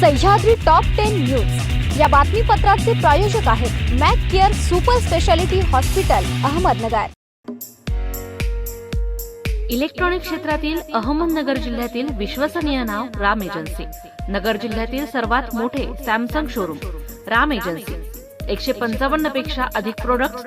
Sahyadri top ten news या बातमीपत्राचे प्रायोजक आहेत Mac Care super speciality hospital Ahmednagar. Electronic क्षेत्रातील अहमदनगर जिल्ह्यातील विश्वसनीय नाव राम एजन्सी. नगर जिल्ह्यातील सर्वात मोठे सॅमसंग शोरूम राम एजन्सी. एकशे पंचावन्नपेक्षा अधिक प्रोडक्ट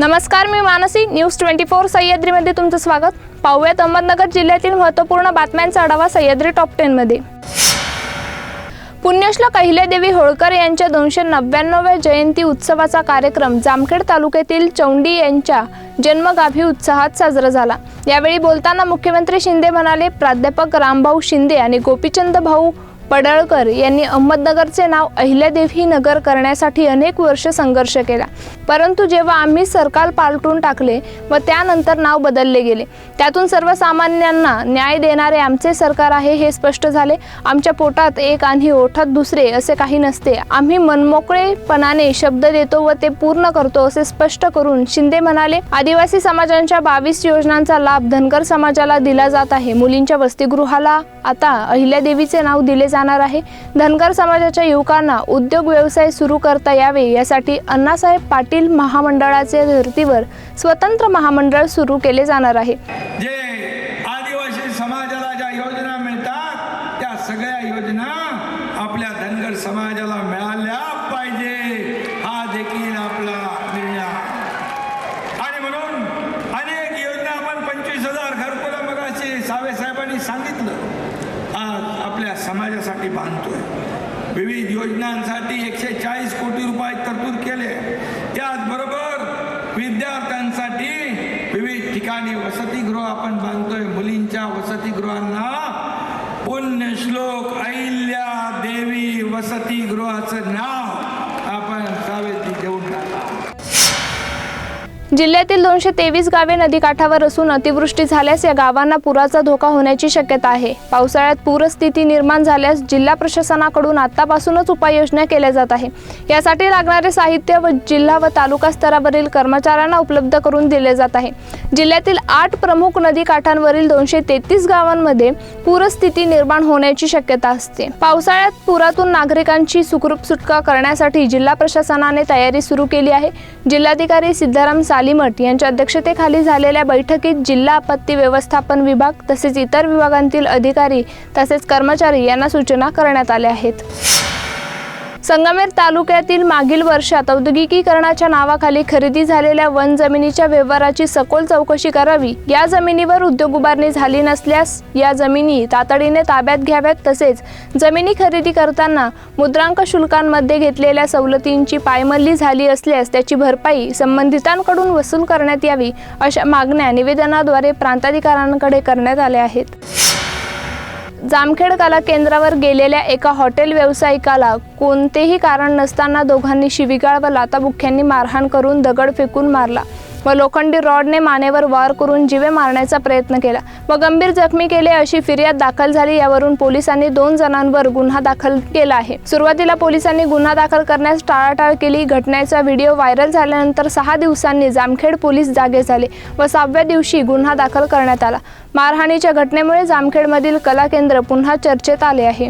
नमस्कार मी मानसी. न्यूज ट्वेंटी फोर सह्याद्रीमध्ये तुमचं स्वागत. पाहूयात अहमदनगर जिल्ह्यातील महत्त्वपूर्ण बातम्यांचा आढावा सह्याद्री टॉप टेनमध्ये पुण्यश्लोक अहिल्यादेवी होळकर यांच्या दोनशे नव्याण्णव्या जयंती उत्सवाचा कार्यक्रम जामखेड तालुक्यातील चौंडी यांच्या जन्मगाभी उत्साहात साजरा झाला. यावेळी बोलताना मुख्यमंत्री शिंदे म्हणाले प्राध्यापक रामभाऊ शिंदे आणि गोपीचंद भाऊ पडळकर यांनी अहमदनगरचे नाव अहिल्यादेवी नगर करण्यासाठी अनेक वर्ष संघर्ष केला. परंतु जेव्हा आम्ही सरकार पालटून टाकले व त्यानंतर नाव बदलले गेले. त्यातून सर्वसामान्यांना न्याय देणारे आमचे सरकार आहे हे स्पष्ट झाले. आमच्या पोटात एक आणि ओठात दुसरे असे काही नसते. आम्ही मनमोकळेपणाने शब्द देतो व ते पूर्ण करतो असे स्पष्ट करून शिंदे म्हणाले आदिवासी समाजांच्या बावीस योजनांचा लाभ धनगर समाजाला दिला जात आहे. मुलींच्या वसतिगृहाला आता अहिल्यादेवीचे नाव दिले जाणार आहे. धनगर समाजाच्या युवकांना उद्योग व्यवसाय सुरू करता यावे यासाठी अण्णासाहेब पाटील महामंडळाच्या धर्तीवर स्वतंत्र महामंडळ सुरू केले जाणार आहे जे आदिवासी समाजाला ज्या योजना मिळतात त्या सगळ्या योजना आपल्या धनगर समाजाला मिळाल्या पाहिजे हा देखील आपला निर्णय आहे. आणि म्हणून अनेक योजना आपण पंचवीस हजार घरकुलं मग असे सावे साहेबांनी सांगितलं आज आपल्या समाजासाठी बांधतोय विविध योजनांसाठी एकशे चाळीस कोटी रुपये तरतूद केले. त्याचबरोबर विद्यार्थ्यांसाठी विविध ठिकाणी वसतिगृह आपण बांधतोय. मुलींच्या वसतिगृहांना पुण्यश्लोक अहिल्या देवी वसतिगृहाचं नाव जिल्ह्यातील दोनशे तेवीस गावे नदीकाठावर असून अतिवृष्टी झाल्यास या गावांना पुराचा धोका होण्याची शक्यता आहे. पावसाळ्यात पूरस्थिती निर्माण झाल्यास जिल्हा प्रशासनाकडून आतापासूनच उपाययोजना केल्या जात आहे. यासाठी लागणारे साहित्य व जिल्हा व तालुका स्तरावरील कर्मचाऱ्यांना उपलब्ध करून दिले जात आहे. जिल्ह्यातील आठ प्रमुख नदीकाठांवरील दोनशे तेहतीस गावांमध्ये पूरस्थिती निर्माण होण्याची शक्यता असते. पावसाळ्यात पुरातून नागरिकांची सुखरूप सुटका करण्यासाठी जिल्हा प्रशासनाने तयारी सुरू केली आहे. जिल्हाधिकारी सिद्धाराम कालीमठ यांच्या अध्यक्षतेखाली झालेल्या बैठकीत जिल्हा आपत्ती व्यवस्थापन विभाग तसेच इतर विभागांतील अधिकारी तसेच कर्मचारी यांना सूचना करण्यात आल्या आहेत. संगमेर तालुक्यातील मागील वर्षात औद्योगिकीकरणाच्या नावाखाली खरेदी झालेल्या वन जमिनीच्या व्यवहाराची सखोल चौकशी करावी. या जमिनीवर उद्योग उभारणी झाली नसल्यास या जमिनी तातडीने ताब्यात घ्याव्यात. तसेच जमिनी खरेदी करताना मुद्रांक शुल्कांमध्ये घेतलेल्या सवलतींची पायमल्ली झाली असल्यास त्याची भरपाई संबंधितांकडून वसूल करण्यात यावी अशा मागण्या निवेदनाद्वारे प्रांताधिकाऱ्यांकडे करण्यात आल्या आहेत. जामखेड कला केंद्रावर गेलेल्या एका हॉटेल व्यावसायिकाला कोणतेही कारण नसताना दोघांनी शिवीगाळ व लाताबुक्क्यांनी मारहाण करून दगड फेकून मारला. व लोखंडी रॉडने मानेवर वार करून जीवे मारण्याचा प्रयत्न केला. व गंभीर जखमी केले अशी फिर्याद दाखल झाली यावरून पोलिसांनी दोन जणांवर गुन्हा दाखल केला आहे. सुरुवातीला पोलिसांनी गुन्हा दाखल करण्यास टाळाटाळ केली. घटनेचा व्हिडिओ व्हायरल झाल्यानंतर सहा दिवसांनी जामखेड पोलीस जागे झाले व सहाव्या दिवशी गुन्हा दाखल करण्यात आला. मारहाणीच्या घटनेमुळे जामखेडमधील कला केंद्र पुन्हा चर्चेत आले आहे.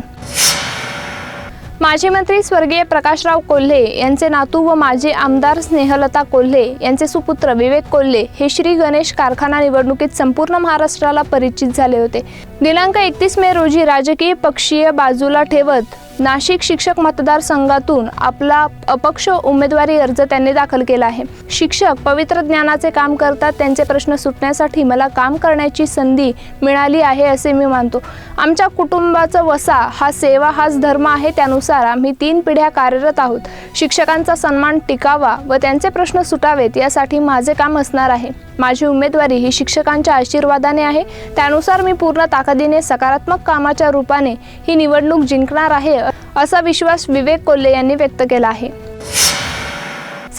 माजी मंत्री स्वर्गीय प्रकाशराव कोल्हे यांचे नातू व माजी आमदार स्नेहलता कोल्हे यांचे सुपुत्र विवेक कोल्हे हे श्री गणेश कारखाना निवडणुकीत संपूर्ण महाराष्ट्राला परिचित झाले होते. दिनांक एकतीस मे रोजी राजकीय पक्षीय बाजूला ठेवत नाशिक शिक्षक मतदारसंघातून आपला अपक्ष उमेदवारी अर्ज त्यांनी दाखल केला आहे. शिक्षक पवित्र ज्ञानाचे काम करतात त्यांचे प्रश्न सुटण्यासाठी मला काम करण्याची संधी मिळाली आहे असे मी मानतो. आमच्या कुटुंबाचा वसा हा सेवा हाच धर्म आहे त्यानुसार आम्ही तीन पिढ्या कार्यरत आहोत. शिक्षकांचा सन्मान टिकावा व त्यांचे प्रश्न सुटावेत यासाठी माझे काम असणार आहे. माझी उमेदवारी ही शिक्षकांच्या आशीर्वादाने आहे. त्यानुसार मी पूर्ण ताकदीने सकारात्मक कामाच्या रूपाने ही निवडणूक जिंकणार आहे असा विश्वास विवेक कोल्हे यांनी व्यक्त केला आहे.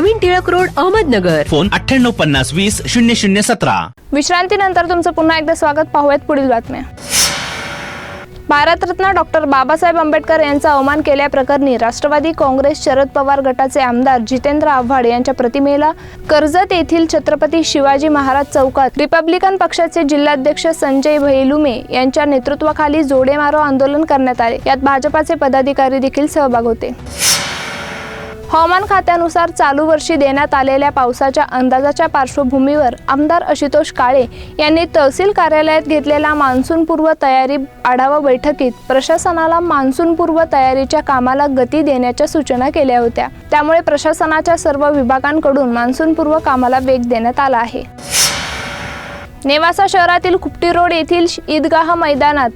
नवीन टिळक रोड अहमदनगर. फोन अठ्ठ्याण्णव पन्नास वीस शून्य शून्य सतरा. विश्रांतीनंतर तुमचं पुन्हा एकदा स्वागत. पाहूयात पुढील बातम्या. भारतरत्न डॉक्टर बाबासाहेब आंबेडकर यांचा अवमान केल्याप्रकरणी राष्ट्रवादी काँग्रेस शरद पवार गटाचे आमदार जितेंद्र आव्हाड यांच्या प्रतिमेला कर्जत येथील छत्रपती शिवाजी महाराज चौकात रिपब्लिकन पक्षाचे जिल्हाध्यक्ष संजय भैलुमे यांच्या नेतृत्वाखाली जोडेमारो आंदोलन करण्यात आले. यात भाजपाचे पदाधिकारी देखील सहभाग होते. हवामान खात्यानुसार चालू वर्षी देण्यात आलेल्या पावसाच्या अंदाजाच्या पार्श्वभूमीवर आमदार आशुतोष काळे यांनी तहसील कार्यालयात घेतलेल्या मान्सूनपूर्व तयारी आढावा बैठकीत प्रशासनाला मान्सूनपूर्व तयारीच्या कामाला गती देण्याच्या सूचना केल्या होत्या. त्यामुळे प्रशासनाच्या सर्व विभागांकडून मान्सूनपूर्व कामाला वेग देण्यात आला आहे. नेवासा शहरातील खुपटी रोड येथील ईदगाह मैदानात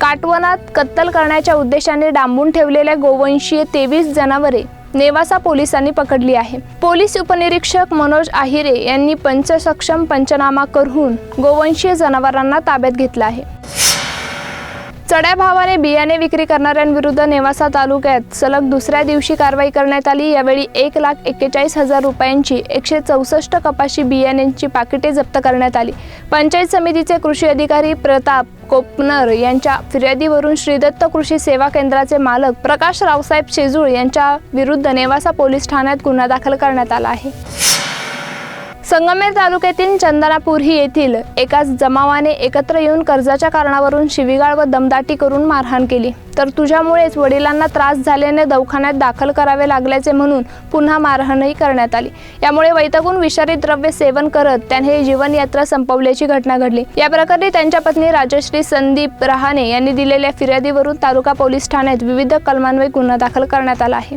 काटवनात कत्तल करण्याच्या उद्देशाने डांबून ठेवलेल्या गोवंशीय तेवीस जनावरे नेवासा पोलिसांनी पकडली आहे. पोलीस उपनिरीक्षक मनोज आहिरे यांनी पंचसक्षम पंचनामा करून गोवंशीय जनावरांना ताब्यात घेतलं आहे. चढ्या भावाने बियाणे विक्री करणाऱ्यांविरुद्ध नेवासा तालुक्यात सलग दुसऱ्या दिवशी कारवाई करण्यात आली. यावेळी एक लाख एक्केचाळीस हजार रुपयांची एकशे चौसष्ट कपाशी बियाण्यांची पाकिटे जप्त करण्यात आली. पंचायत समितीचे कृषी अधिकारी प्रताप कोपनर यांच्या फिर्यादीवरून श्रीदत्त कृषी सेवा केंद्राचे मालक प्रकाश रावसाहेब शेजूळ यांच्या विरुद्ध नेवासा पोलीस ठाण्यात गुन्हा दाखल करण्यात आला आहे. संगमेर तालुक्यातील चंदनापूरही येथील एकाच जमावाने एकत्र येऊन कर्जाच्या कारणावरून शिवीगाळ व दमदाटी करून मारहाण केली. तर तुझ्यामुळेच वडिलांना त्रास झाल्याने दवाखान्यात दाखल करावे लागल्याचे म्हणून पुन्हा मारहाणही करण्यात आली. यामुळे वैतगून विषारी द्रव्य सेवन करत त्याने जीवनयात्रा संपवल्याची घटना घडली. या प्रकरणी त्यांच्या पत्नी राजश्री संदीप रहाणे यांनी दिलेल्या फिर्यादीवरून तालुका पोलीस ठाण्यात विविध कलमान्वये गुन्हा दाखल करण्यात आला आहे.